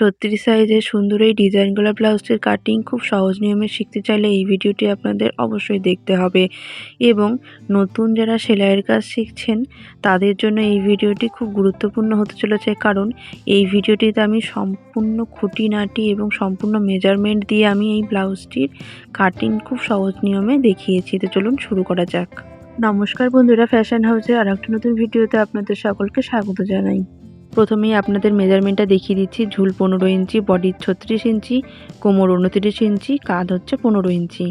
ছত্রিশ সাইজের সুন্দর এই ডিজাইনগুলো, ব্লাউজটির কাটিং খুব সহজ নিয়মে শিখতে চাইলে এই ভিডিওটি আপনাদের অবশ্যই দেখতে হবে। এবং নতুন যারা সেলাইয়ের কাজ শিখছেন, তাদের জন্য এই ভিডিওটি খুব গুরুত্বপূর্ণ হতে চলেছে। কারণ এই ভিডিওটিতে আমি সম্পূর্ণ খুঁটিনাটি এবং সম্পূর্ণ মেজারমেন্ট দিয়ে আমি এই ব্লাউজটির কাটিং খুব সহজ নিয়মে দেখিয়েছি। তো চলুন শুরু করা যাক। নমস্কার বন্ধুরা ফ্যাশন হাউসের আর একটা নতুন ভিডিওতে আপনাদের সকলকে স্বাগত জানাই। প্রথমেই আপনাদের মেজারমেন্টটা দেখিয়ে দিচ্ছি। ঝুল পনেরো ইঞ্চি বডি ছত্রিশ ইঞ্চি, কোমর উনত্রিশ ইঞ্চি, কাঁধ হচ্ছে পনেরো ইঞ্চি।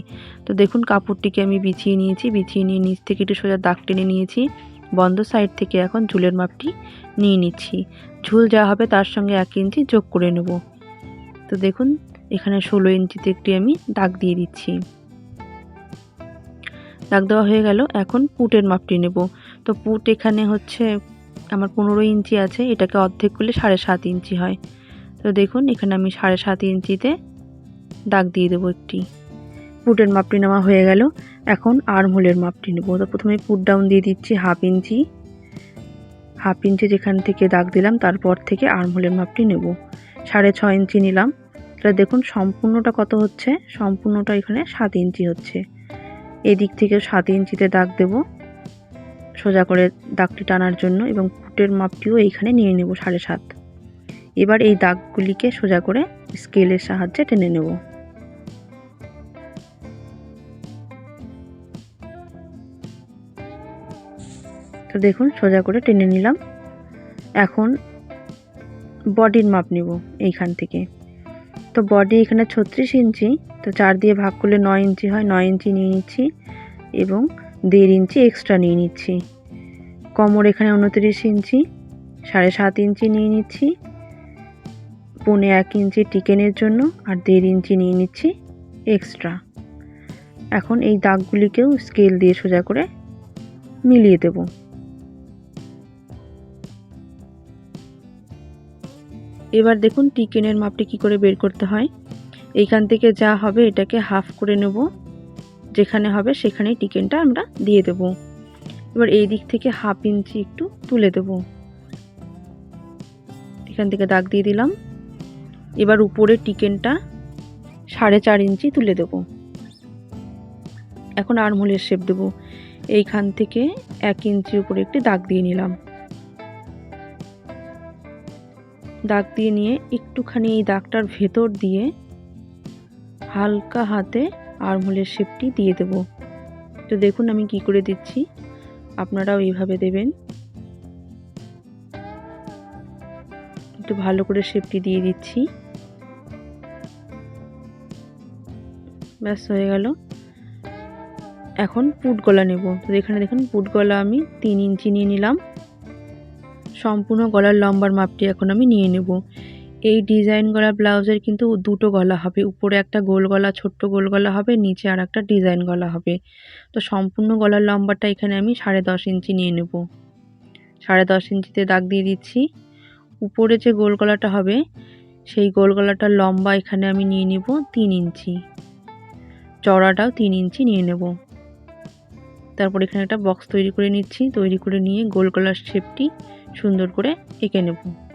তো দেখুন, কাপড়টিকে আমি বিছিয়ে নিয়েছি, বিছিয়ে নিয়ে নিচ থেকে একটু সোজা দাগ টেনে নিয়েছি। বন্ধ সাইড থেকে এখন ঝুলের মাপটি নিয়ে নিচ্ছি। ঝুল যা হবে তার সঙ্গে এক ইঞ্চি যোগ করে নেব। তো দেখুন, এখানে ষোলো ইঞ্চিতে একটি আমি দাগ দিয়ে দিচ্ছি। দাগ দেওয়া হয়ে গেল, এখন পুটের মাপটি নেব। তো পুট এখানে হচ্ছে আমার পনেরো ইঞ্চি আছে, এটাকে অর্ধেক করলে সাড়ে সাত ইঞ্চি হয়। তো দেখুন, এখানে আমি সাড়ে সাত ইঞ্চিতে দাগ দিয়ে দেবো একটি। পুটের মাপটি নেওয়া হয়ে গেল। এখন আর্মহোলের মাপটি নেব। তো প্রথমে পুট ডাউন দিয়ে দিচ্ছি হাফ ইঞ্চি। হাফ ইঞ্চি যেখান থেকে দাগ দিলাম, তারপর থেকে আর্মহোলের মাপটি নেব। সাড়ে ছ ইঞ্চি নিলাম। তাহলে দেখুন, সম্পূর্ণটা কত হচ্ছে? সম্পূর্ণটা এখানে সাত ইঞ্চি হচ্ছে। এদিক থেকে সাত ইঞ্চিতে দাগ দেব। সোজা করে দাগটি টানার জন্য এবং ফুটের মাপটিও এইখানে নিয়ে নেব সাড়ে সাত। এবার এই দাগগুলিকে সোজা করে স্কেলের সাহায্যে টেনে নেব। তো দেখুন, সোজা করে টেনে নিলাম। এখন বডির মাপ নেব এইখান থেকে। তো বডি এখানে ছত্রিশ ইঞ্চি, তো চার দিয়ে ভাগ করলে নয় ইঞ্চি হয়, নয় ইঞ্চি নিয়ে নিচ্ছি এবং দেড় ইঞ্চি এক্সট্রা নিয়ে নিচ্ছি। কমর এখানে উনত্রিশ ইঞ্চি, সাড়ে সাত ইঞ্চি নিয়ে নিচ্ছি। পৌনে এক ইঞ্চি টিকেনের জন্য আর দেড় ইঞ্চি নিয়ে নিচ্ছি এক্সট্রা এখন এই দাগগুলিকেও স্কেল দিয়ে সোজা করে মিলিয়ে দেব। এবার দেখুন টিকেনের মাপটি কি করে বের করতে হয়। এইখান থেকে যা হবে এটাকে হাফ করে নেব। যেখানে হবে সেখানেই টিকেনটা আমরা দিয়ে দেব। এবার এই দিক থেকে হাফ ইঞ্চি একটু তুলে দেব। এখান থেকে দাগ দিয়ে দিলাম। এবার উপরে টিকেনটা সাড়ে চার ইঞ্চি তুলে দেব। এখন আরমোলের শেপ দেব। এইখান থেকে এক ইঞ্চি উপরে একটি দাগ দিয়ে নিলাম। দাগ দিয়ে নিয়ে একটুখানি এই দাগটার ভেতর দিয়ে হালকা হাতে আরমোলের শেপটি দিয়ে দেব। তো দেখুন আমি কি করে দিচ্ছি। আপনারাও এইভাবে দেবেন। একটু ভালো করে শেপটি দিয়ে দিচ্ছি। ব্যাস, হয়ে গেল। এখন পুট গলা নেব। তো এখানে দেখুন, পুট গলা আমি তিন ইঞ্চি নিয়ে নিলাম। সম্পূর্ণ গলার লম্বার মাপটি এখন আমি নিয়ে নেব। এই ডিজাইন গলা ব্লাউজের কিন্তু দুটো গলা হবে। উপরে একটা গোল গলা, ছোট্ট গোল গলা হবে, নিচে আর একটা ডিজাইন গলা হবে। তো সম্পূর্ণ গলার লম্বাটা এখানে আমি সাড়ে দশ ইঞ্চি নিয়ে নেব। সাড়ে দশ ইঞ্চিতে দাগ দিয়ে দিচ্ছি। উপরে যে গোল গলাটা হবে, সেই গোল গলাটার লম্বা এখানে আমি নিয়ে নেব তিন ইঞ্চি। চড়াটাও তিন ইঞ্চি নিয়ে নেব। তারপর এখানে একটা বক্স তৈরি করে নিচ্ছি। তৈরি করে নিয়ে গোল গলার শেপটি সুন্দর করে এঁকে নেব।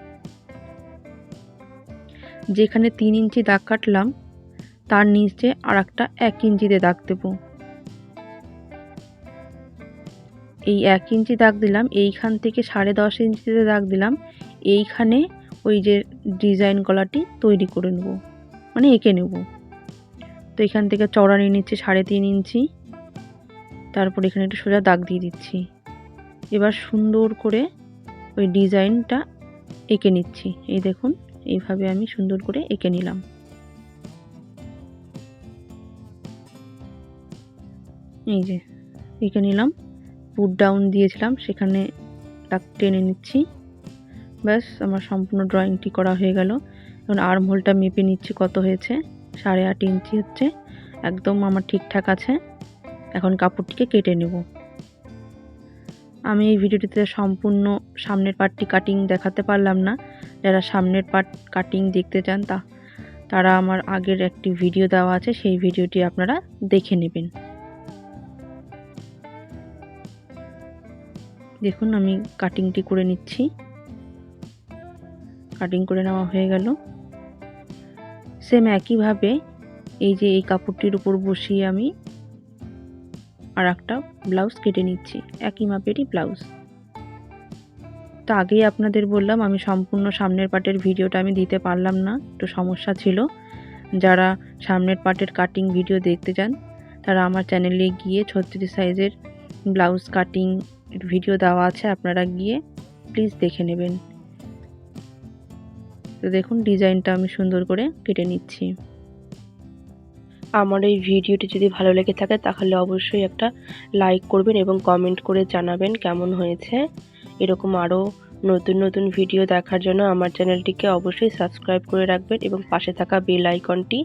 যেখানে তিন ইঞ্চি দাগ কাটলাম, তার নিচে আর একটা এক ইঞ্চিতে দাগ দেব। এই এক ইঞ্চি দাগ দিলাম, এইখান থেকে সাড়ে দশ ইঞ্চিতে দাগ দিলাম, এইখানে ওই যে ডিজাইন গলাটি তৈরি করে নেব মানে এঁকে নেব। তো এখান থেকে চড়া নিয়ে নিচ্ছি সাড়ে তিন ইঞ্চি, তারপর এখানে একটু সোজা দাগ দিয়ে দিচ্ছি। এবার সুন্দর করে ওই ডিজাইনটা এঁকে নিচ্ছি, এই দেখুন। এইভাবে আমি সুন্দর করে এঁকে নিলাম। এই যে, এঁকে নিলাম। পুট ডাউন দিয়েছিলাম, সেখানে দাগ টেনে নিচ্ছি। ব্যাস, আমার সম্পূর্ণ ড্রয়িংটি করা হয়ে গেল। এখন আর্ম হোলটা মেপে নিচ্ছি কত হয়েছে। সাড়ে আট ইঞ্চি হচ্ছে। একদম আমার ঠিকঠাক আছে। এখন কাপড়টিকে কেটে নেব। আমি এই ভিডিওটিতে সম্পূর্ণ সামনের পার্টটি কাটিং দেখাতে পারলাম না। যারা সামনের পার্ট কাটিং দেখতে চান, তা, তারা আমার আগের একটি ভিডিও দেওয়া আছে, সেই ভিডিওটি আপনারা দেখে নেবেন। দেখুন, আমি কাটিংটি করে নিচ্ছি। কাটিং করে নেওয়া হয়ে গেল। সেম একইভাবে এই যে এই কাপড়টির উপর বসিয়ে আমি আর একটা ব্লাউজ কেটে নিচ্ছি, একই মাপেরই ব্লাউজ। তো আগেই আপনাদের বললাম, আমি সম্পূর্ণ সামনের পাটের ভিডিওটা আমি দিতে পারলাম না, একটু সমস্যা ছিল। যারা সামনের পাটের কাটিং ভিডিও দেখতে চান, তারা আমার চ্যানেলে গিয়ে ছত্রিশ সাইজের ব্লাউজ কাটিং ভিডিও দেওয়া আছে, আপনারা গিয়ে প্লিজ দেখে নেবেন। তো দেখুন, ডিজাইনটা আমি সুন্দর করে কেটে নিচ্ছি। আমার এই ভিডিওটি যদি ভালো লেগে থাকে, তাহলে অবশ্যই একটা লাইক করবেন এবং কমেন্ট করে জানাবেন কেমন হয়েছে। এরকম আরও নতুন নতুন ভিডিও দেখার জন্য আমার চ্যানেলটিকে অবশ্যই সাবস্ক্রাইব করে রাখবেন এবং পাশে থাকা বেল আইকনটি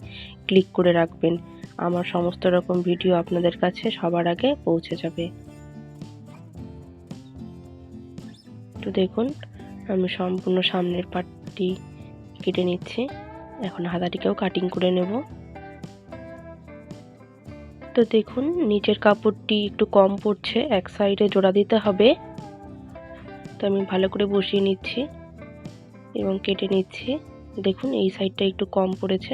ক্লিক করে রাখবেন। আমার সমস্ত রকম ভিডিও আপনাদের কাছে সবার আগে পৌঁছে যাবে। তো দেখুন, আমি সম্পূর্ণ সামনের পাটটি কেটে নিচ্ছি। এখন হাতাটিকেও কাটিং করে নেব। তো দেখুন, নিচের কাপড়টি একটু কম পড়ছে, এক সাইডে জোড়া দিতে হবে। তো আমি ভালো করে বসিয়ে নিচ্ছি এবং কেটে নিচ্ছি। দেখুন, এই সাইডটা একটু কম পড়েছে,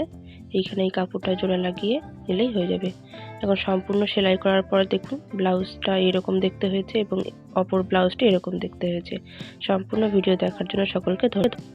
এইখানে এই কাপড়টা জোড়া লাগিয়ে নিলেই হয়ে যাবে। এখন সম্পূর্ণ সেলাই করার পর দেখুন, ব্লাউজটা এরকম দেখতে হয়েছে এবং অপর ব্লাউজটা এরকম দেখতে হয়েছে। সম্পূর্ণ ভিডিও দেখার জন্য সকলকে ধন্যবাদ।